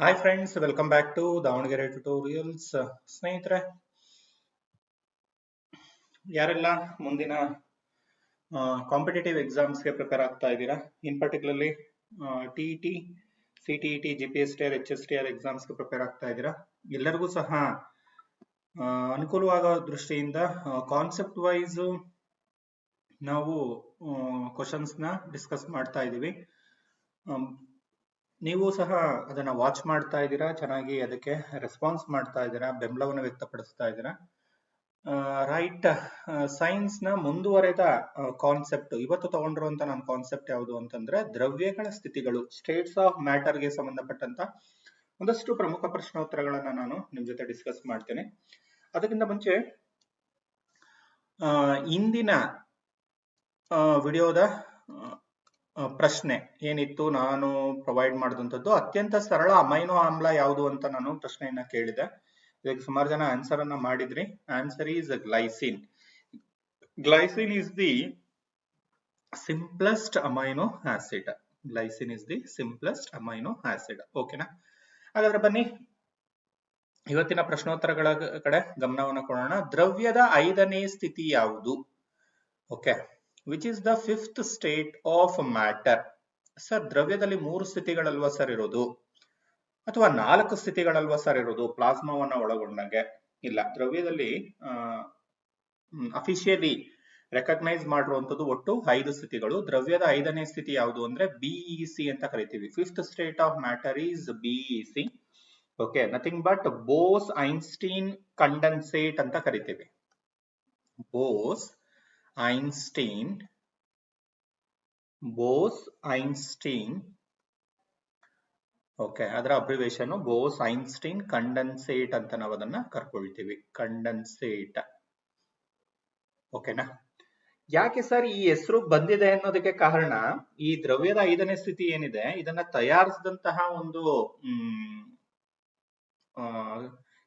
Hi friends welcome back to Davanagere tutorials ಸ್ನೇಹಿತರೆ, ಯಾರೆಲ್ಲ ಮುಂದಿನ ಕಾಂಪಿಟೇಟಿವ್ ಎಕ್ಸಾಮ್ಸ್ಗೆ ಪ್ರಿಪೇರ್ ಆಗ್ತಾ ಇದ್ದೀರಾ? In particularly T T C T T G P S T R H S T R ಎಕ್ಸಾಮ್ಸ್ಗೆ prepare ಆಗ್ತಾ ಇದ್ದೀರಾ? ಎಲ್ಲರಿಗೂ ಸಹ ಅನುಕೂಲವಾಗೋ ದೃಷ್ಟಿಯಿಂದ ಕಾನ್ಸೆಪ್ಟ್ ವೈಸ್ ನಾವು ಕ್ವಶನ್ಸ್ನ ಡಿಸ್ಕಸ್ ಮಾಡ್ತಾ ಇದ್ದೀವಿ. ನೀವು ಸಹ ಅದನ್ನ ವಾಚ್ ಮಾಡ್ತಾ ಇದ್ದೀರಾ? ಚೆನ್ನಾಗಿ ಅದಕ್ಕೆ ರೆಸ್ಪಾನ್ಸ್ ಮಾಡ್ತಾ ಇದ್ದೀರಾ? ಬೆಂಬಲವನ್ನು ವ್ಯಕ್ತಪಡಿಸ್ತಾ ಇದ್ದೀರಾ? ರೈಟ್ ಸೈನ್ಸ್ನ ಮುಂದುವರೆದ ಕಾನ್ಸೆಪ್ಟ್ ಇವತ್ತು ತಗೊಂಡಿರುವಂತ ನನ್ನ ಕಾನ್ಸೆಪ್ಟ್ ಯಾವುದು ಅಂತಂದ್ರೆ ದ್ರವ್ಯಗಳ ಸ್ಥಿತಿಗಳು ಸ್ಟೇಟ್ಸ್ ಆಫ್ ಮ್ಯಾಟರ್ಗೆ ಸಂಬಂಧಪಟ್ಟಂತ ಒಂದಷ್ಟು ಪ್ರಮುಖ ಪ್ರಶ್ನೋತ್ತರಗಳನ್ನ ನಾನು ನಿಮ್ ಜೊತೆ ಡಿಸ್ಕಸ್ ಮಾಡ್ತೇನೆ. ಅದಕ್ಕಿಂತ ಮುಂಚೆ ಇಂದಿನ ವಿಡಿಯೋದ ಪ್ರಶ್ನೆ, ಏನಿತ್ತು, ನಾನು ಪ್ರೊವೈಡ್ ಮಾಡಿದಂಥದ್ದು ಅತ್ಯಂತ ಸರಳ ಅಮೈನೋ ಆಮ್ಲ ಯಾವುದು ಅಂತ ನಾನು ಪ್ರಶ್ನೆಯನ್ನ ಕೇಳಿದೆ. ಇದಕ್ಕೆ ಸುಮಾರು ಜನ ಆನ್ಸರ್ ಅನ್ನ ಮಾಡಿದ್ರಿ. Answer is glycine glycine is the simplest amino acid glycine is the simplest amino acid ಓಕೆನಾ ಹಾಗಾದ್ರೆ ಬನ್ನಿ. ಇವತ್ತಿನ ಪ್ರಶ್ನೋತ್ತರಗಳ ಕಡೆ ಗಮನವನ್ನು ಕೊಡೋಣ. ದ್ರವ್ಯದ ಐದನೇ ಸ್ಥಿತಿ ಯಾವುದು? Okay which is the fifth state of matter sir ದ್ರವ್ಯದಲ್ಲಿ ಮೂರು ಸ್ಥಿತಿಗಳಲ್ವಾ ಸರ್ ಇರೋದು? ಅಥವಾ ನಾಲ್ಕು ಸ್ಥಿತಿಗಳಲ್ವಾ ಸರ್ ಇರೋದು? ಪ್ಲಾಸ್ಮಾವನ್ನ ಒಳಗೊಂಡಂಗೆ? ಇಲ್ಲ, ದ್ರವ್ಯದಲ್ಲಿ ಅಫಿಷಿಯಲಿ ರೆಕಗ್ನೈಸ್ ಮಾಡಿರುವಂತದ್ದು ಒಟ್ಟು ಐದು ಸ್ಥಿತಿಗಳು. ದ್ರವ್ಯದ ಐದನೇ ಸ್ಥಿತಿ ಯಾವುದು ಅಂದ್ರೆ ಬಿಇಸಿ ಅಂತ ಕರಿತೀವಿ. Fifth state of matter is BEC okay nothing but Bose Einstein condensate ಅಂತ ಕರಿತೀವಿ. Bose Einstein Bose Einstein okay ಅದರ ಅಬ್ರಿವೇಶನ್ ಬೋಸ್ ಐನ್ಸ್ಟೀನ್ ಕಂಡನ್ಸೇಟ್ ಅಂತ ನಾವು ಅದನ್ನ ಕರ್ಕೊಳ್ತೀವಿ ಕಂಡನ್ಸೇಟ್ ಓಕೆನಾ ಯಾಕೆ ಸರ್ ಈ ಹೆಸರು ಬಂದಿದೆ ಅನ್ನೋದಕ್ಕೆ ಕಾರಣ ಈ ದ್ರವ್ಯದ ಐದನೇ ಸ್ಥಿತಿ ಏನಿದೆ, ಇದನ್ನ ತಯಾರಿಸಿದಂತಹ ಒಂದು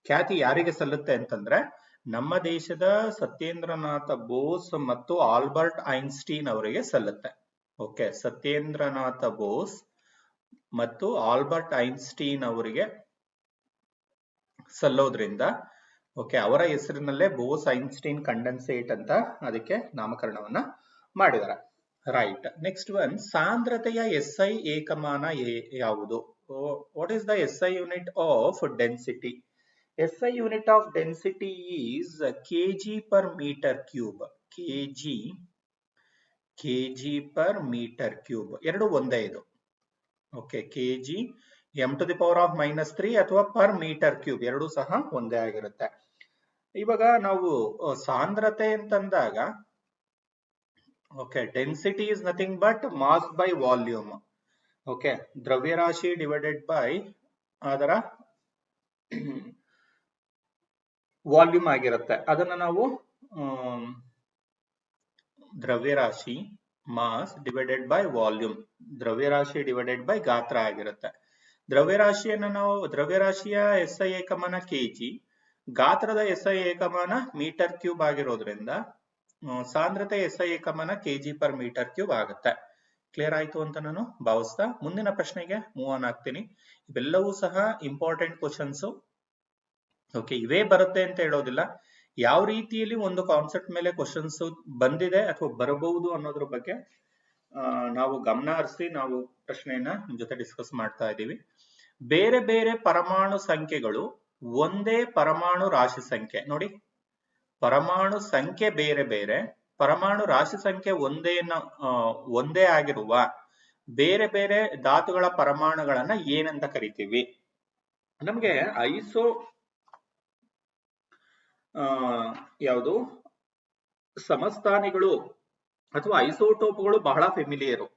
ಖ್ಯಾತಿ ಯಾರಿಗೆ ಸಲ್ಲುತ್ತೆ ಅಂತಂದ್ರೆ ನಮ್ಮ ದೇಶದ ಸತ್ಯೇಂದ್ರನಾಥ ಬೋಸ್ ಮತ್ತು ಆಲ್ಬರ್ಟ್ ಐನ್ಸ್ಟೀನ್ ಅವರಿಗೆ ಸಲ್ಲುತ್ತೆ. ಓಕೆ, ಸತ್ಯೇಂದ್ರನಾಥ ಬೋಸ್ ಮತ್ತು ಆಲ್ಬರ್ಟ್ ಐನ್ಸ್ಟೀನ್ ಅವರಿಗೆ ಸಲ್ಲೋದ್ರಿಂದ, ಓಕೆ, ಅವರ ಹೆಸರಿನಲ್ಲೇ ಬೋಸ್ ಐನ್ಸ್ಟೀನ್ ಕಂಡೆನ್ಸೇಟ್ ಅಂತ ಅದಕ್ಕೆ ನಾಮಕರಣವನ್ನ ಮಾಡಿದ್ದಾರೆ ರೈಟ್, ನೆಕ್ಸ್ಟ್ ಒನ್, ಸಾಂದ್ರತೆಯ ಎಸ್ ಐ ಏಕಮಾನ ಯಾವುದು? What is the S I unit of density S I unit of density is per per metre cube kg per metre cube ಎರಡು ಒಂದೇ ಇದು. Okay KG M to the power of minus three ಅಥವಾ per metre cube ಎರಡು ಸಹ ಒಂದೇ ಆಗಿರುತ್ತೆ. ಇವಾಗ ನಾವು ಸಾಂದ್ರತೆ ಅಂತಂದಾಗ okay density is nothing but mass by volume okay ದ್ರವ್ಯರಾಶಿ ಡಿವೈಡೆಡ್ ಬೈ ಅದರ ವಾಲ್ಯೂಮ್ ಆಗಿರುತ್ತೆ. ಅದನ್ನ ನಾವು ದ್ರವ್ಯರಾಶಿ ಮಾಸ್ ಡಿವೈಡೆಡ್ ಬೈ ವಾಲ್ಯೂಮ್ ದ್ರವ್ಯರಾಶಿ ಡಿವೈಡೆಡ್ ಬೈ ಗಾತ್ರ ಆಗಿರುತ್ತೆ. ದ್ರವ್ಯರಾಶಿಯನ್ನು ನಾವು, ದ್ರವ್ಯರಾಶಿಯ ಎಸ್ ಐ ಏಕಮಾನ ಕೆಜಿ ಗಾತ್ರದ ಎಸ್ ಐ ಏಕಮಾನ ಮೀಟರ್ ಕ್ಯೂಬ್ ಆಗಿರೋದ್ರಿಂದ ಸಾಂದ್ರತೆ ಎಸ್ ಐ ಏಕಮಾನ ಕೆಜಿ ಪರ್ ಮೀಟರ್ ಕ್ಯೂಬ್ ಆಗುತ್ತೆ. ಕ್ಲಿಯರ್ ಆಯ್ತು ಅಂತ ನಾನು ಭಾವಿಸ್ತಾ, ಮುಂದಿನ ಪ್ರಶ್ನೆಗೆ ಮೂವ್ ಆನ್ ಆಗ್ತೀನಿ. ಇವೆಲ್ಲವೂ ಸಹ ಇಂಪಾರ್ಟೆಂಟ್ ಕ್ವಶನ್ಸ್ ಓಕೆ ಇವೇ ಬರುತ್ತೆ ಅಂತ ಹೇಳೋದಿಲ್ಲ. ಯಾವ ರೀತಿಯಲ್ಲಿ ಒಂದು ಕಾನ್ಸೆಪ್ಟ್ ಮೇಲೆ ಕ್ವಶನ್ಸ್ ಬಂದಿದೆ ಅಥವಾ ಬರಬಹುದು ಅನ್ನೋದ್ರ ಬಗ್ಗೆ ನಾವು ಗಮನ ಹರಿಸಿ ನಾವು ಪ್ರಶ್ನೆಯನ್ನ ನಿಮ್ ಜೊತೆ ಡಿಸ್ಕಸ್ ಮಾಡ್ತಾ ಇದ್ದೀವಿ. ಬೇರೆ ಬೇರೆ ಪರಮಾಣು ಸಂಖ್ಯೆಗಳು ಒಂದೇ ಪರಮಾಣು ರಾಶಿ ಸಂಖ್ಯೆ. ನೋಡಿ, ಪರಮಾಣು ಸಂಖ್ಯೆ ಬೇರೆ ಬೇರೆ, ಪರಮಾಣು ರಾಶಿ ಸಂಖ್ಯೆ ಒಂದೇನ ಒಂದೇ ಆಗಿರುವ ಬೇರೆ ಬೇರೆ ಧಾತುಗಳ ಪರಮಾಣುಗಳನ್ನ ಏನಂತ ಕರಿತೀವಿ. ನಮ್ಗೆ ಐಸೋ ಯಾವುದು? ಸಮಸ್ಥಾನಿಗಳು ಅಥವಾ ಐಸೋಟೋಪ್ಗಳು ಬಹಳ ಫೆಮಿಲಿಯರು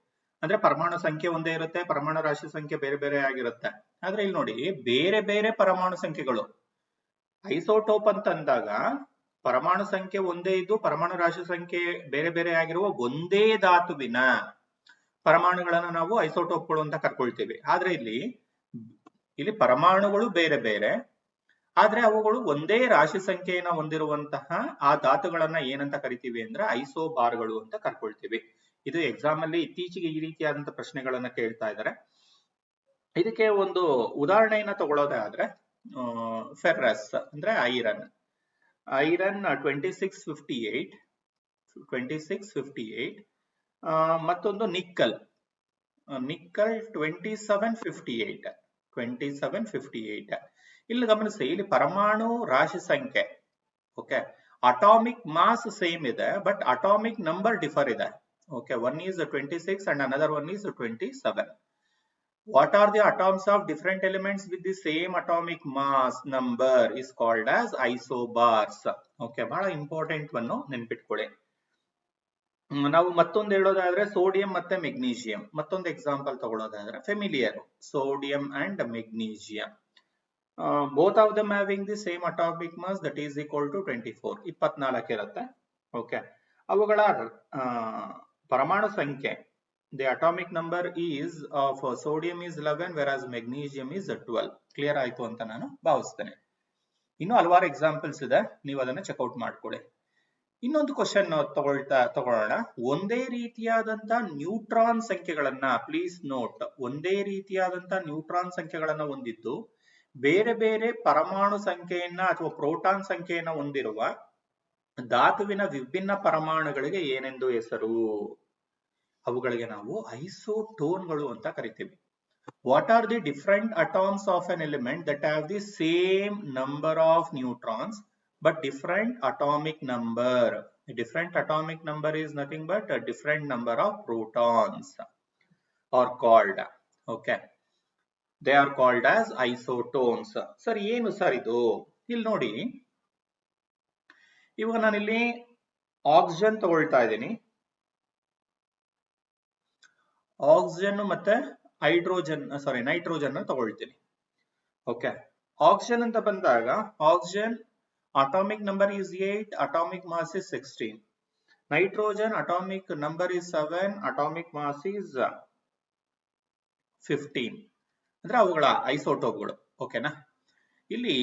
ಅಂದ್ರೆ ಪರಮಾಣು ಸಂಖ್ಯೆ ಒಂದೇ ಇರುತ್ತೆ, ಪರಮಾಣು ರಾಶಿ ಸಂಖ್ಯೆ ಬೇರೆ ಬೇರೆ ಆಗಿರುತ್ತೆ. ಆದ್ರೆ ಇಲ್ಲಿ ನೋಡಿ, ಬೇರೆ ಬೇರೆ ಪರಮಾಣು ಸಂಖ್ಯೆಗಳು. ಐಸೋಟೋಪ್ ಅಂತ ಅಂದಾಗ ಪರಮಾಣು ಸಂಖ್ಯೆ ಒಂದೇ ಇದ್ದು ಪರಮಾಣು ರಾಶಿ ಸಂಖ್ಯೆ ಬೇರೆ ಬೇರೆ ಆಗಿರುವ ಒಂದೇ ಧಾತುವಿನ ಪರಮಾಣುಗಳನ್ನ ನಾವು ಐಸೋಟೋಪ್ಗಳು ಅಂತ ಕರ್ಕೊಳ್ತೀವಿ. ಆದ್ರೆ ಇಲ್ಲಿ ಇಲ್ಲಿ ಪರಮಾಣುಗಳು ಬೇರೆ ಬೇರೆ ಆದ್ರೆ ಅವುಗಳು ಒಂದೇ ರಾಶಿ ಸಂಖ್ಯೆಯನ್ನ ಹೊಂದಿರುವಂತಹ ಆ ಧಾತುಗಳನ್ನ ಏನಂತ ಕರಿತೀವಿ ಅಂದ್ರೆ ಐಸೋಬಾರ್ಗಳು ಅಂತ ಕರ್ಕೊಳ್ತೀವಿ. ಇದು ಎಕ್ಸಾಮ್ ಅಲ್ಲಿ ಇತ್ತೀಚೆಗೆ ಈ ರೀತಿಯಾದಂತಹ ಪ್ರಶ್ನೆಗಳನ್ನ ಕೇಳ್ತಾ ಇದ್ದಾರೆ ಇದಕ್ಕೆ ಒಂದು ಉದಾಹರಣೆಯನ್ನ ತಗೊಳ್ಳೋದಾದ್ರೆ ಫೆರ್ರಸ್ ಅಂದ್ರೆ iron. Iron twenty six fifty eight twenty six fifty eight ಮತ್ತೊಂದು nickel. Nickel twenty seven fifty eight twenty seven fifty eight ಇಲ್ಲಿ ಗಮನಿಸಿ, ಇಲ್ಲಿ ಪರಮಾಣು ರಾಶಿ ಸಂಖ್ಯೆ ಓಕೆ ಅಟಾಮಿಕ್ ಮಾಸ್ ಸೇಮ್ ಇದೆ ಬಟ್ ಅಟಾಮಿಕ್ ನಂಬರ್ ಡಿಫರ್ ಇದೆ okay one is twenty six and another one is twenty seven what are the atoms of different elements with the same atomic mass number is called as isobars okay ಬಹಳ important ಅನ್ನು ನೆನ್ಪಿಟ್ಕೊಳ್ಳಿ. ನಾವು ಮತ್ತೊಂದು ಹೇಳೋದಾದ್ರೆ sodium ಮತ್ತೆ magnesium ಮತ್ತೊಂದು example ತಗೊಳ್ಳೋದಾದ್ರೆ familiar sodium and magnesium both of them having the same atomic mass that is equal to twenty four ಇಪ್ಪತ್ನಾಲ್ಕು ಇರುತ್ತೆ. ಓಕೆ ಅವುಗಳ ಆ, ಪರಮಾಣು ಸಂಖ್ಯೆ the atomic number is of sodium is eleven whereas magnesium is twelve clear ಆಯ್ತು ಅಂತ ನಾನು ಭಾವಿಸ್ತೇನೆ. ಇನ್ನು ಹಲವಾರು ಎಕ್ಸಾಂಪಲ್ಸ್ ಇದೆ. ನೀವು ಅದನ್ನ ಚೆಕ್ಔಟ್ ಮಾಡ್ಕೊಳ್ಳಿ. ಇನ್ನೊಂದು ಕ್ವಶನ್ ತಗೊಳ್ತಾ ತಗೊಳ್ಳೋಣ. ಒಂದೇ ರೀತಿಯಾದಂತ ನ್ಯೂಟ್ರಾನ್ ಸಂಖ್ಯೆಗಳನ್ನ ಪ್ಲೀಸ್ ನೋಟ್ ಒಂದೇ ರೀತಿಯಾದಂತ ನ್ಯೂಟ್ರಾನ್ ಸಂಖ್ಯೆಗಳನ್ನ ಹೊಂದಿದ್ದು ಬೇರೆ ಬೇರೆ ಪರಮಾಣು ಸಂಖ್ಯೆಯನ್ನ ಅಥವಾ ಪ್ರೋಟಾನ್ ಸಂಖ್ಯೆಯನ್ನ ಹೊಂದಿರುವ ಧಾತುವಿನ ವಿಭಿನ್ನ ಪರಮಾಣುಗಳಿಗೆ ಏನೆಂದು ಹೆಸರು? ಅವುಗಳಿಗೆ ನಾವು ಐಸೋಟೋನ್ಗಳು ಅಂತ ಕರಿತೀವಿ. What are the different atoms of an element that have the same number of neutrons but different atomic number different different number number nothing but different number of protons are called okay. They are called as isotones. Sir ಏನು sir ಇದು ಇಲ್ಲಿ ನೋಡಿ ಇವಾಗ ನಾನಿಲ್ಲಿ oxygen ತಗೊಳ್ತಾ ಇದ್ದೀನಿ oxygen ಮತ್ತೆ hydrogen sorry nitrogen ತಗೊಳ್ತೀನಿ ಓಕೆ ಆಕ್ಸಿಜನ್ ಅಂತ ಬಂದಾಗ oxygen number is 8 atomic mass is 16 nitrogen atomic number is 7 atomic mass is uh, 15 ಅಂದ್ರೆ ಅವುಗಳ ಐಸೋಟೋಪ್ಗಳು ಓಕೆನಾ ಇಲ್ಲಿ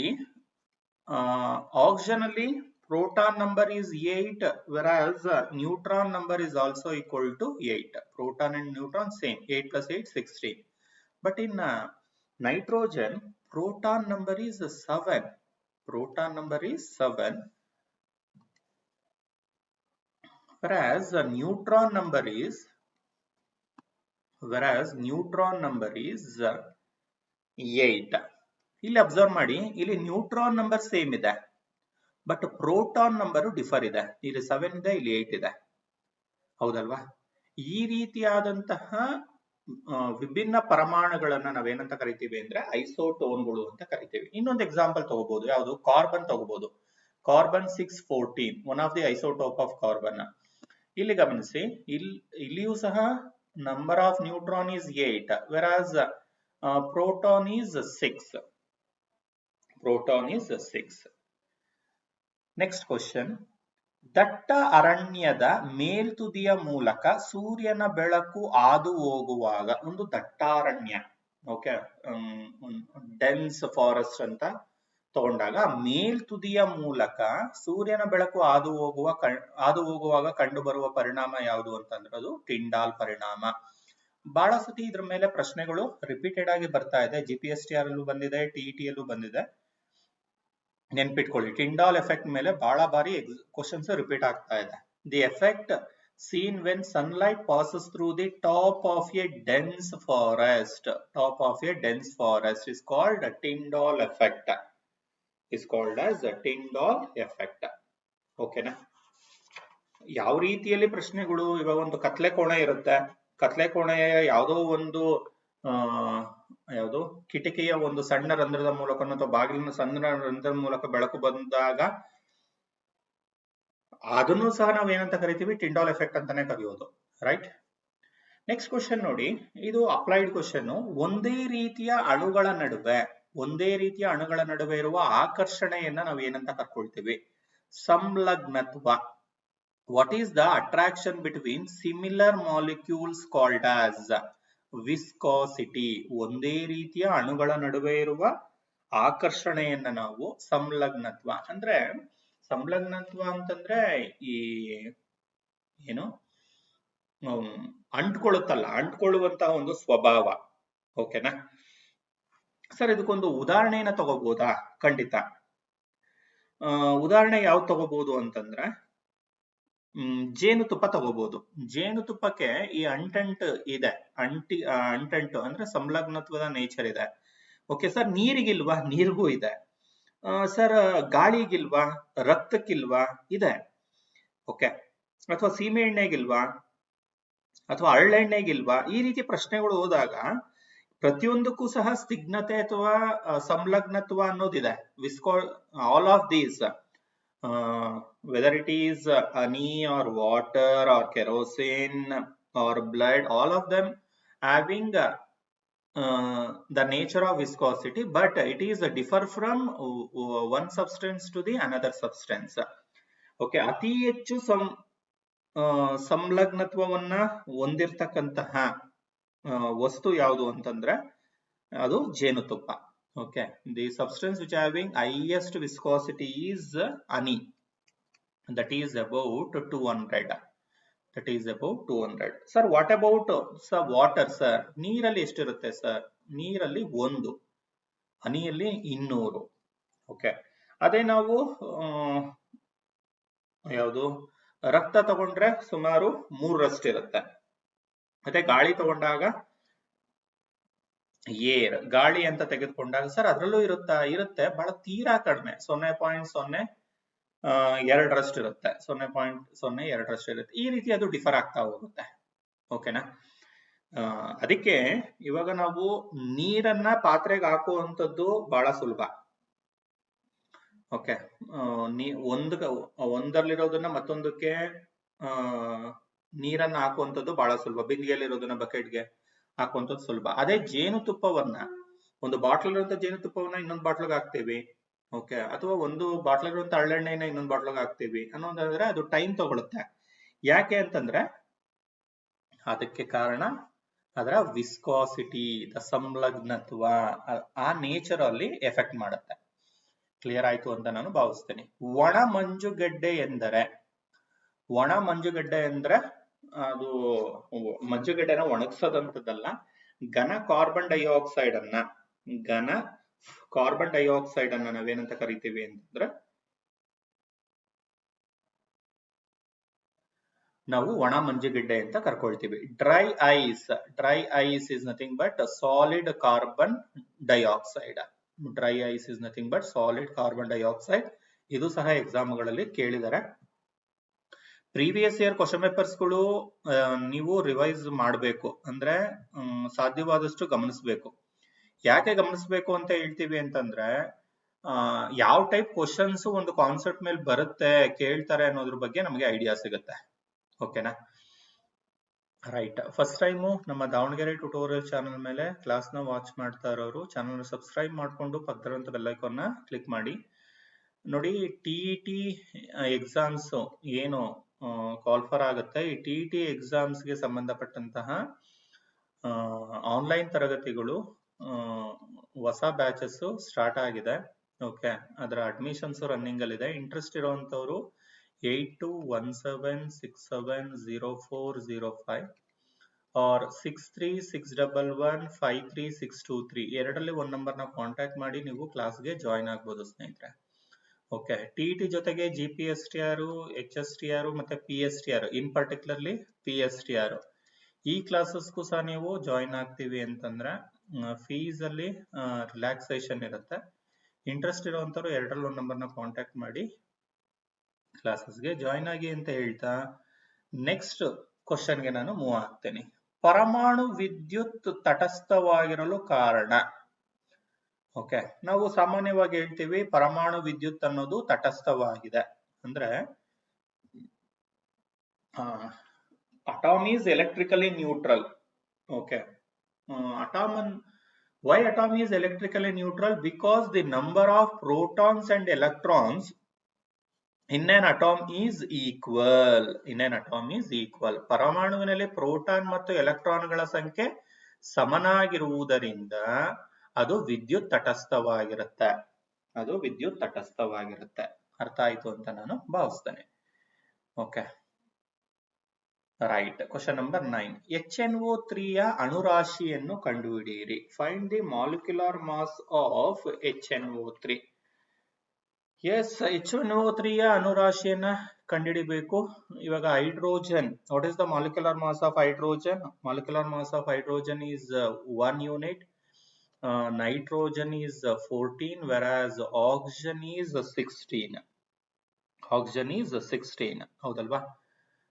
ಆಕ್ಸಿಜನ್ ಅಲ್ಲಿ proton number is eight whereas neutron number is also equal to eight proton and neutron same eight plus eight sixteen but in nitrogen proton number is seven proton number is 7 whereas neutron number is is, whereas, neutron number is 8 ಇಲ್ಲಿ observe ಮಾಡಿ, ಇಲ್ಲಿ neutron number same ಇದೆ but proton number differ ಇದೆ. ಇಲ್ಲಿ seven ಇದೆ, ಇಲ್ಲಿ eight ಇದೆ. ಹೌದಲ್ವಾ? ಈ ರೀತಿಯಾದಂತಹ ವಿಭಿನ್ನ ಪರಮಾಣುಗಳನ್ನ ನಾವೇನಂತ ಕರಿತೀವಿ ಅಂದ್ರೆ ಐಸೋಟೋನ್ಗಳು ಅಂತ ಕರಿತೀವಿ. ಇನ್ನೊಂದು ಎಕ್ಸಾಂಪಲ್ ತಗೋಬಹುದು ಯಾವುದು? ಕಾರ್ಬನ್ ತಗೋಬಹುದು carbon six fourteen one of the isotope of carbon ಇಲ್ಲಿ ಗಮನಿಸಿ ಇಲ್ಲಿ ಇಲ್ಲಿಯೂ ಸಹ number of neutron is eight whereas proton is six proton is six next question ದಟ್ಟ ಅರಣ್ಯದ ಮೇಲ್ತುದಿಯ ಮೂಲಕ ಸೂರ್ಯನ ಬೆಳಕು ಹಾದು ಹೋಗುವಾಗ, ಒಂದು ದಟ್ಟಾರಣ್ಯ ಓಕೆ ಡೆನ್ಸ್ ಫಾರೆಸ್ಟ್ ಅಂತ ತಗೊಂಡಾಗ ಮೇಲ್ತುದಿಯ ಮೂಲಕ ಸೂರ್ಯನ ಬೆಳಕು ಹಾದು ಹೋಗುವ ಹಾದು ಹೋಗುವಾಗ ಕಂಡು ಬರುವ ಪರಿಣಾಮ ಯಾವುದು ಅಂತಂದ್ರೆ ಅದು ಟಿಂಡಾಲ್ ಪರಿಣಾಮ. ಬಹಳ ಸತಿ ಇದ್ರ ಮೇಲೆ ಪ್ರಶ್ನೆಗಳು ರಿಪೀಟೆಡ್ ಆಗಿ ಬರ್ತಾ ಇದೆ. G P S T R ಅಲ್ಲೂ ಬಂದಿದೆ ಟಿ ಅಲ್ಲೂ ಬಂದಿದೆ. ನೆನ್ಪಿಟ್ಕೊಳ್ಳಿ ಟಿಂಡಾಲ್ ಎಫೆಕ್ಟ್ ಮೇಲೆ ಬಹಳ ಬಾರಿ ಕ್ವಶನ್ಸ್ ರಿಪೀಟ್ ಆಗ್ತಾ ಇದೆ. The effect seen when sunlight passes through the top of a dense forest top of a dense forest is called Tyndall effect is called as Tyndall effect ಓಕೆನಾ ಯಾವ ರೀತಿಯಲ್ಲಿ ಪ್ರಶ್ನೆಗಳು ಇವಾಗ ಒಂದು ಕತ್ಲೆ ಕೋಣೆ ಇರುತ್ತೆ? ಕತ್ಲೆ ಕೋಣೆಯ ಯಾವುದೋ ಒಂದು, ಆ, ಯಾವುದು, ಕಿಟಕಿಯ ಒಂದು ಸಣ್ಣ ರಂಧ್ರದ ಮೂಲಕ ಅಥವಾ ಬಾಗಿಲಿನ ಸಣ್ಣ ರಂಧ್ರದ ಮೂಲಕ ಬೆಳಕು ಬಂದಾಗ ಅದನ್ನು ಸಹ ನಾವು ಏನಂತ ಕರಿತೀವಿ? ಟಿಂಡಾಲ್ ಎಫೆಕ್ಟ್ ಅಂತಾನೆ ಕರೆಯೋದು. ರೈಟ್ ನೆಕ್ಸ್ಟ್ ಕ್ವಶನ್ ನೋಡಿ. ಇದು ಅಪ್ಲೈಡ್ ಕ್ವಶನ್ ಒಂದೇ ರೀತಿಯ ಅಣುಗಳ ನಡುವೆ, ಒಂದೇ ರೀತಿಯ ಅಣುಗಳ ನಡುವೆ ಇರುವ ಆಕರ್ಷಣೆಯನ್ನ ನಾವು ಏನಂತ ಕರ್ಕೊಳ್ತೀವಿ? ಸಂಲಗ್ನತ್ವ. What is the attraction between similar molecules called as viscosity? ಒಂದೇ ರೀತಿಯ ಅಣುಗಳ ನಡುವೆ ಇರುವ ಆಕರ್ಷಣೆಯನ್ನ ನಾವು ಸಂಲಗ್ನತ್ವ. ಅಂದ್ರೆ ಸಂಲಗ್ನತ್ವ ಅಂತಂದ್ರೆ ಈ ಏನು ಅಂಟ್ಕೊಳ್ಳುತ್ತಲ್ಲ, ಅಂಟ್ಕೊಳ್ಳುವಂತಹ ಒಂದು ಸ್ವಭಾವ. ಓಕೆನಾ ಸರ್, ಇದಕ್ಕೊಂದು ಉದಾಹರಣೆಯನ್ನ ತಗೋಬಹುದಾ ಖಂಡಿತ. ಉದಾಹರಣೆ ಯಾವ್ದು ತಗೋಬಹುದು ಅಂತಂದ್ರೆ ಹ್ಮ್ ಜೇನುತುಪ್ಪ ತಗೋಬಹುದು ಜೇನುತುಪ್ಪಕ್ಕೆ ಈ ಅಂಟಂಟ್ ಇದೆ. ಅಂಟಿ ಅಂಟೆಂಟ್ ಅಂದ್ರೆ ಸಂಲಗ್ನತ್ವದ ನೇಚರ್ ಇದೆ. ಓಕೆ ಸರ್ ನೀರಿಗಿಲ್ವಾ? ನೀರಿಗೂ ಇದೆ. ಸರ್ ಗಾಳಿಗಿಲ್ವಾ? ರಕ್ತಕ್ಕಿಲ್ವಾ? ಇದೆ. ಓಕೆ ಅಥವಾ ಸೀಮೆ ಎಣ್ಣೆಗಿಲ್ವಾ? ಅಥವಾ ಅಳ್ಳೆಣ್ಣೆಗಿಲ್ವಾ ಈ ರೀತಿ ಪ್ರಶ್ನೆಗಳು ಹೋದಾಗ ಪ್ರತಿಯೊಂದಕ್ಕೂ ಸಹ ಸ್ನಿಗ್ಧತೆ ಅಥವಾ ಸಂಲಗ್ನತ್ವ ಅನ್ನೋದಿದೆ. Visco all of these whether it is honey or water or kerosene or blood all of them having the nature of viscosity but it is differ from uh, one substance to the another substance. Okay ಅತಿ ಹೆಚ್ಚು ಸಂ ಸಂಲಗ್ನತ್ವವನ್ನ ಹೊಂದಿರತಕ್ಕಂತಹ ವಸ್ತು ಯಾವುದು ಅಂತಂದ್ರೆ ಅದು ಜೇನುತುಪ್ಪ. Okay the substance which having, highest viscosity is is about two hundred that is about two hundred sir what about sir water sir ನೀರಲ್ಲಿ ಎಷ್ಟಿರುತ್ತೆ ಸರ್ ನೀರಲ್ಲಿ ಒಂದು, ಹನಿಯಲ್ಲಿ ಇನ್ನೂರು. ಓಕೆ ಅದೇ ನಾವು ಯಾವುದು, ರಕ್ತ ತಗೊಂಡ್ರೆ ಸುಮಾರು ಮೂರರಷ್ಟಿರುತ್ತೆ. ಮತ್ತೆ ಗಾಳಿ ತಗೊಂಡಾಗ ಏರ್, ಗಾಳಿ ಅಂತ ತೆಗೆದುಕೊಂಡಾಗ ಸರ್ ಅದರಲ್ಲೂ ಇರುತ್ತಾ, ಇರುತ್ತೆ. ಬಹಳ ತೀರಾ ಕಡಿಮೆ. ಸೊನ್ನೆ ಪಾಯಿಂಟ್ ಸೊನ್ನೆ ಎರಡರಷ್ಟು ಇರುತ್ತೆ. ಸೊನ್ನೆ ಪಾಯಿಂಟ್ ಸೊನ್ನೆ, ಎರಡರಷ್ಟು ಇರುತ್ತೆ. ಈ ರೀತಿ ಅದು ಡಿಫರ್ ಆಗ್ತಾ ಹೋಗುತ್ತೆ. ಓಕೆನಾ ಅದಕ್ಕೆ ಇವಾಗ ನಾವು ನೀರನ್ನ ಪಾತ್ರೆಗೆ ಹಾಕುವಂಥದ್ದು ಬಹಳ ಸುಲಭ. ಓಕೆ ನೀ, ಒಂದು ಒಂದರಲ್ಲಿರೋದನ್ನ ಮತ್ತೊಂದಕ್ಕೆ ನೀರನ್ನ ಹಾಕುವಂಥದ್ದು ಬಹಳ ಸುಲಭ. ಬಿಂದಿಗೆಯಲ್ಲಿರೋದನ್ನ ಬಕೆಟ್ಗೆ ಹಾಕುವಂಥದ್ದು ಸುಲಭ. ಅದೇ ಜೇನುತುಪ್ಪವನ್ನ ಒಂದು ಬಾಟ್ಲ್ ಇರುವಂತ ಜೇನುತುಪ್ಪವನ್ನ ಇನ್ನೊಂದು ಬಾಟ್ಲಿಗೆ ಹಾಕ್ತೇವೆ. ಓಕೆ ಅಥವಾ ಒಂದು ಬಾಟ್ಲ್ ಇರುವಂತ ಹಳ್ಳೆಣ್ಣೆನ ಇನ್ನೊಂದು ಬಾಟ್ಲಿಗೆ ಹಾಕ್ತೇವೆ ಅನ್ನೋದಾದ್ರೆ ಅದು ಟೈಮ್ ತಗೊಳುತ್ತೆ. ಯಾಕೆ ಅಂತಂದ್ರೆ ಅದಕ್ಕೆ ಕಾರಣ ಅದರ ವಿಸ್ಕಾಸಿಟಿ, ದ ಸಂಲಗ್ನತ್ವ ಆ- ನೇಚರ್ ಅಲ್ಲಿ ಎಫೆಕ್ಟ್ ಮಾಡುತ್ತೆ. ಕ್ಲಿಯರ್ ಆಯ್ತು ಅಂತ ನಾನು ಭಾವಿಸ್ತೇನೆ. ಒಣ ಮಂಜುಗಡ್ಡೆ ಎಂದರೆ, ಒಣ ಮಂಜುಗಡ್ಡೆ ಅಂದ್ರೆ ಅದು ಮಂಜುಗಡ್ಡೆನ ಒಣಗಿಸೋದಂಥದ್ದಲ್ಲ, ಘನ ಕಾರ್ಬನ್ ಡೈಆಕ್ಸೈಡ್ ಅನ್ನ, ಘನ ಕಾರ್ಬನ್ ಡೈಆಕ್ಸೈಡ್ ಅನ್ನ ನಾವೇನಂತ ಕರಿತೀವಿ ಅಂತಂದ್ರೆ, ನಾವು ಒಣ ಮಂಜುಗಡ್ಡೆ ಅಂತ ಕರ್ಕೊಳ್ತೀವಿ. Dry ice dry ice is nothing but solid carbon dioxide dry ice is nothing but solid carbon dioxide ಇದು ಸಹ ಎಕ್ಸಾಮ್ಗಳಲ್ಲಿ ಕೇಳಿದ್ದಾರೆ ಪ್ರೀವಿಯಸ್ ಇಯರ್ ಕ್ವಶನ್ ಪೇಪರ್ಸ್ಗಳು ನೀವು ರಿವೈಸ್ ಮಾಡಬೇಕು. ಅಂದ್ರೆ ಸಾಧ್ಯವಾದಷ್ಟು ಗಮನಿಸಬೇಕು. ಯಾಕೆ ಗಮನಿಸಬೇಕು ಅಂತ ಹೇಳ್ತೀವಿ ಅಂತಂದ್ರೆ ಯಾವ ಟೈಪ್ ಕ್ವಶನ್ಸ್ ಒಂದು ಕಾನ್ಸೆಪ್ಟ್ ಮೇಲೆ ಬರುತ್ತೆ, ಕೇಳ್ತಾರೆ ಅನ್ನೋದ್ರ ಬಗ್ಗೆ ನಮಗೆ ಐಡಿಯಾ ಸಿಗುತ್ತೆ. ಓಕೆನಾ ರೈಟ್ ಫಸ್ಟ್ ಟೈಮು ನಮ್ಮ ದಾವಣಗೆರೆ ಟ್ಯುಟೋರಿಯಲ್ ಚಾನಲ್ ಮೇಲೆ ಕ್ಲಾಸ್ನ ವಾಚ್ ಮಾಡ್ತಾ ಇರೋರು ಚಾನಲ್ ಸಬ್ಸ್ಕ್ರೈಬ್ ಮಾಡಿಕೊಂಡು ಪಕ್ಕದಂತ ಬೆಲ್ ಐಕಾನ್ ಕ್ಲಿಕ್ ಮಾಡಿ. ನೋಡಿ ಟಿ ಟಿ ಎಕ್ಸಾಮ್ಸ್ ಏನು? ಕಾಲ್ಫರ್ ಆಗುತ್ತೆ. ಈ ಟಿ ಟಿ ಎಕ್ಸಾಮ್ಸ್ಗೆ ಸಂಬಂಧಪಟ್ಟಂತಹ ಆನ್ಲೈನ್ ತರಗತಿಗಳು ಹೊಸ ಬ್ಯಾಚಸ್ ಸ್ಟಾರ್ಟ್ ಆಗಿದೆ. ಓಕೆ ಅದರ ಅಡ್ಮಿಷನ್ಸ್ ರನ್ನಿಂಗ್ ಅಲ್ಲಿ ಇದೆ. Interest ಇರುವಂತವ್ರು eight two one seven six seven zero four zero five or six three six double one five three six two three ಎರಡರಲ್ಲಿ ಒಂದು ನಂಬರ್ನ ಕಾಂಟ್ಯಾಕ್ಟ್ ಮಾಡಿ ನೀವು ಕ್ಲಾಸ್ಗೆ ಜಾಯಿನ್ ಆಗ್ಬೋದು ಸ್ನೇಹಿತರೆ. ಓಕೆ ಟಿ ಟಿ ಜೊತೆಗೆ G P S T R H S T R ಮತ್ತೆ P S T R in particularly P S T R ಈ ಕ್ಲಾಸಸ್ಗೂ ಸಹ ನೀವು ಜಾಯಿನ್ ಆಗ್ತೀವಿ ಅಂತಂದ್ರೆ ಫೀಸ್ ಅಲ್ಲಿ ರಿಲ್ಯಾಕ್ಸೇಷನ್ ಇರುತ್ತೆ. ಇಂಟ್ರೆಸ್ಟ್ ಇರುವಂತವ್ರು ಎರಡರಲ್ಲಿ ಒಂದು ನಂಬರ್ನ ಕಾಂಟ್ಯಾಕ್ಟ್ ಮಾಡಿ ಕ್ಲಾಸಸ್ಗೆ ಜಾಯಿನ್ ಆಗಿ ಅಂತ ಹೇಳ್ತಾ ನೆಕ್ಸ್ಟ್ ಕ್ವಶನ್ಗೆ ನಾನು ಮೂವ್ ಆಗ್ತೇನೆ. ಪರಮಾಣು ವಿದ್ಯುತ್ ತಟಸ್ಥವಾಗಿರಲು ಕಾರಣ. ಓಕೆ, ನಾವು ಸಾಮಾನ್ಯವಾಗಿ ಹೇಳ್ತೀವಿ ಪರಮಾಣು ವಿದ್ಯುತ್ ಅನ್ನೋದು ತಟಸ್ಥವಾಗಿದೆ. ಅಂದ್ರೆ atom is electrically neutral okay atom why atom is electrically neutral because the number of protons and electrons in an atom is equal in an atom is equal ಪರಮಾಣುವಿನಲ್ಲಿ proton ಮತ್ತು ಎಲೆಕ್ಟ್ರಾನ್ಗಳ ಸಂಖ್ಯೆ ಸಮನಾಗಿರುವುದರಿಂದ ಅದು ವಿದ್ಯುತ್ ತಟಸ್ಥವಾಗಿರುತ್ತೆ. ಅದು ವಿದ್ಯುತ್ ತಟಸ್ಥವಾಗಿರುತ್ತೆ. ಅರ್ಥ ಆಯ್ತು ಅಂತ ನಾನು ಭಾವಿಸ್ತೇನೆ. Okay right question number nine H N O ತ್ರೀಯ ಅಣುರಾಶಿಯನ್ನು ಕಂಡುಹಿಡಿಯಿರಿ. Find the molecular mass of H N O three S H N O ತ್ರೀಯ ಅಣುರಾಶಿಯನ್ನ ಕಂಡುಹಿಡಿಬೇಕು. ಇವಾಗ hydrogen. What is the molecular mass of hydrogen molecular mass of hydrogen is one unit nitrogen is fourteen whereas oxygen is sixteen oxygen is sixteen ಹೌದಲ್ವಾ?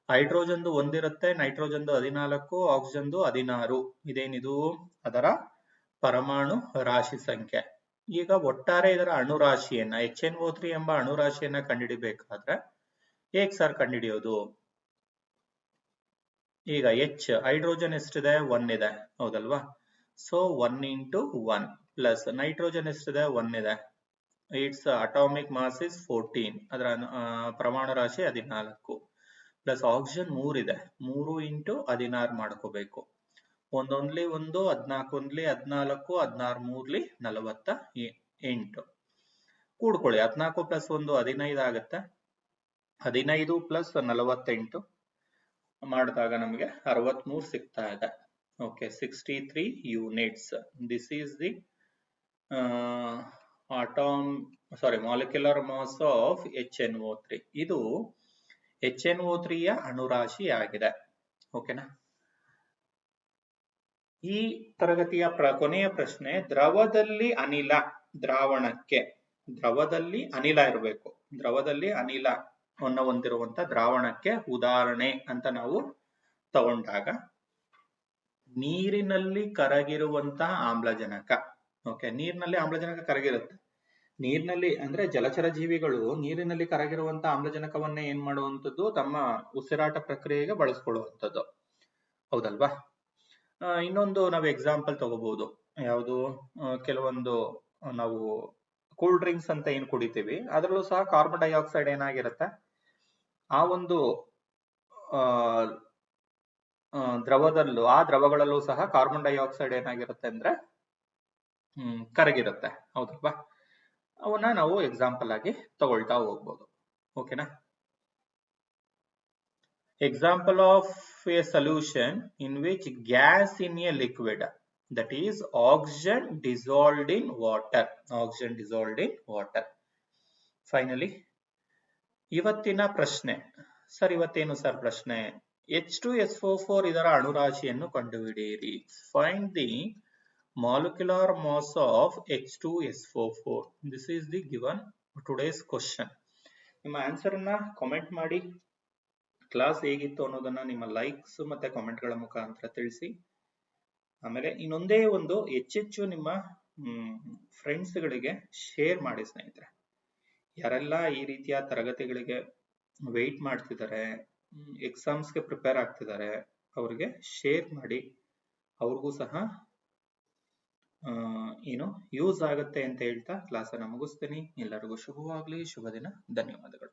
ಹೈಡ್ರೋಜನ್ದು ಒಂದಿರುತ್ತೆ, ನೈಟ್ರೋಜನ್ದು ಹದಿನಾಲ್ಕು ಆಕ್ಸಿಜನ್ದು ಹದಿನಾರು. ಇದೇನಿದು? ಅದರ ಪರಮಾಣು ರಾಶಿ ಸಂಖ್ಯೆ. ಈಗ ಒಟ್ಟಾರೆ ಇದರ ಅಣುರಾಶಿಯನ್ನ ಎಚ್ ಎನ್ ಓ ತ್ರೀ ಎಂಬ ಅಣುರಾಶಿಯನ್ನ ಕಂಡುಹಿಡಿಬೇಕಾದ್ರೆ ಹೇಗ್ ಸರ್ ಕಂಡುಹಿಡಿಯೋದು? ಈಗ ಎಚ್ ಹೈಡ್ರೋಜನ್ ಎಷ್ಟಿದೆ? ಒನ್ ಇದೆ ಹೌದಲ್ವಾ? So one into one plus nitrogen ಎಷ್ಟಿದೆ ಒನ್ ಇದೆ its atomic mass is fourteen ಅದರ ಪ್ರಮಾಣ ರಾಶಿ ಹದಿನಾಲ್ಕು ಪ್ಲಸ್ ಆಕ್ಸಿಜನ್ ಮೂರಿದೆ ಮೂರು ಇಂಟು ಹದಿನಾರು ಮಾಡ್ಕೋಬೇಕು ಒಂದೊಂದ್ಲಿ ಒಂದು ಹದಿನಾಲ್ಕೊಂದ್ಲಿ ಹದಿನಾರು ಹದ್ನಾರು ಮೂರ್ಲಿ ನಲವತ್ತ ಎಂಟು ಕೂಡ್ಕೊಳ್ಳಿ ಹದಿನಾಲ್ಕು ಪ್ಲಸ್ ಒಂದು ಹದಿನೈದು ಆಗತ್ತೆ ಹದಿನೈದು ಪ್ಲಸ್ ನಲವತ್ತೆಂಟು ಮಾಡಿದಾಗ ನಮಗೆ ಅರವತ್ಮೂರು ಸಿಗ್ತಾ ಇದೆ okay sixty three units is the uh, atom sorry molecular N O three ಇದು ಎಚ್ ಎನ್ ಓ ತ್ರೀಯ ಅಣುರಾಶಿ ಆಗಿದೆ. ಓಕೆನಾ ಈ ತರಗತಿಯ ಕೊನೆಯ ಪ್ರಶ್ನೆ ದ್ರವದಲ್ಲಿ ಅನಿಲ ದ್ರಾವಣಕ್ಕೆ ದ್ರವದಲ್ಲಿ ಅನಿಲ ಇರಬೇಕು. ದ್ರವದಲ್ಲಿ ಅನಿಲ ಹೊಂದಿರುವಂತ ದ್ರಾವಣಕ್ಕೆ ಉದಾಹರಣೆ ಅಂತ ನಾವು ತಗೊಂಡಾಗ ನೀರಿನಲ್ಲಿ ಕರಗಿರುವಂತಹ ಆಮ್ಲಜನಕ. ಓಕೆ ನೀರಿನಲ್ಲಿ ಆಮ್ಲಜನಕ ಕರಗಿರುತ್ತೆ. ನೀರಿನಲ್ಲಿ ಅಂದ್ರೆ ಜಲಚರ ಜೀವಿಗಳು ನೀರಿನಲ್ಲಿ ಕರಗಿರುವಂತಹ ಆಮ್ಲಜನಕವನ್ನ ಏನ್ ಮಾಡುವಂತದ್ದು ತಮ್ಮ ಉಸಿರಾಟ ಪ್ರಕ್ರಿಯೆಗೆ ಬಳಸ್ಕೊಳ್ಳುವಂಥದ್ದು. ಹೌದಲ್ವಾ? ಇನ್ನೊಂದು ನಾವು ಎಕ್ಸಾಂಪಲ್ ತಗೋಬಹುದು ಯಾವುದು? ಕೆಲವೊಂದು ನಾವು ಕೂಲ್ ಡ್ರಿಂಕ್ಸ್ ಅಂತ ಏನ್ ಕುಡಿತೀವಿ, ಅದರಲ್ಲೂ ಸಹ ಕಾರ್ಬನ್ ಡೈಆಕ್ಸೈಡ್ ಏನಾಗಿರುತ್ತೆ? ಆ ಒಂದು ದ್ರವದಲ್ಲೂ, ಆ ದ್ರವಗಳಲ್ಲೂ ಸಹ ಕಾರ್ಬನ್ ಡೈಆಕ್ಸೈಡ್ ಏನಾಗಿರುತ್ತೆ ಅಂದ್ರೆ, ಹ್ಮ್, ಕರಗಿರುತ್ತೆ. ಹೌದಲ್ವಾ ಅವನ್ನ ನಾವು ಎಕ್ಸಾಂಪಲ್ ಆಗಿ ತಗೊಳ್ತಾ ಹೋಗ್ಬೋದು. ಓಕೆನಾ example of a solution in which gas in a liquid that is oxygen dissolved in water oxygen dissolved in water finally ಇವತ್ತಿನ ಪ್ರಶ್ನೆ. ಸರ್ ಇವತ್ತೇನು ಸರ್ ಪ್ರಶ್ನೆ? H two S four four ಇದರ ಅಣುರಾಶಿಯನ್ನು ಕಂಡುಹಿಡಿಯಿರಿ. Find the molecular mass of H two S four four this is the given today's question ನಿಮ್ಮ answer ಅನ್ನ comment ಮಾಡಿ. ಕ್ಲಾಸ್ ಹೇಗಿತ್ತು ಅನ್ನೋದನ್ನ ನಿಮ್ಮ ಲೈಕ್ಸ್ ಮತ್ತೆ ಕಾಮೆಂಟ್ಗಳ ಮುಖಾಂತರ ತಿಳಿಸಿ. ಆಮೇಲೆ ಇನ್ನೊಂದೇ ಒಂದು ಹೆಚ್ಚೆಚ್ಚು ನಿಮ್ಮ ಫ್ರೆಂಡ್ಸ್ಗಳಿಗೆ ಶೇರ್ ಮಾಡಿ ಸ್ನೇಹಿತರೆ. ಯಾರೆಲ್ಲ ಈ ರೀತಿಯ ತರಗತಿಗಳಿಗೆ ವೆಯ್ಟ್ ಮಾಡ್ತಿದ್ದಾರೆ ಎಕ್ಸಾಮ್ಸ್ಗೆ ಪ್ರಿಪೇರ್ ಆಗ್ತಿದ್ದಾರೆ ಅವ್ರಿಗೆ ಶೇರ್ ಮಾಡಿ, ಅವ್ರಿಗೂ ಸಹ ಏನು ಯೂಸ್ ಆಗುತ್ತೆ ಅಂತ ಹೇಳ್ತಾ ಕ್ಲಾಸನ್ನು ಮುಗಿಸ್ತೀನಿ. ಎಲ್ಲರಿಗೂ ಶುಭವಾಗ್ಲಿ ಶುಭ ದಿನ ಧನ್ಯವಾದಗಳು.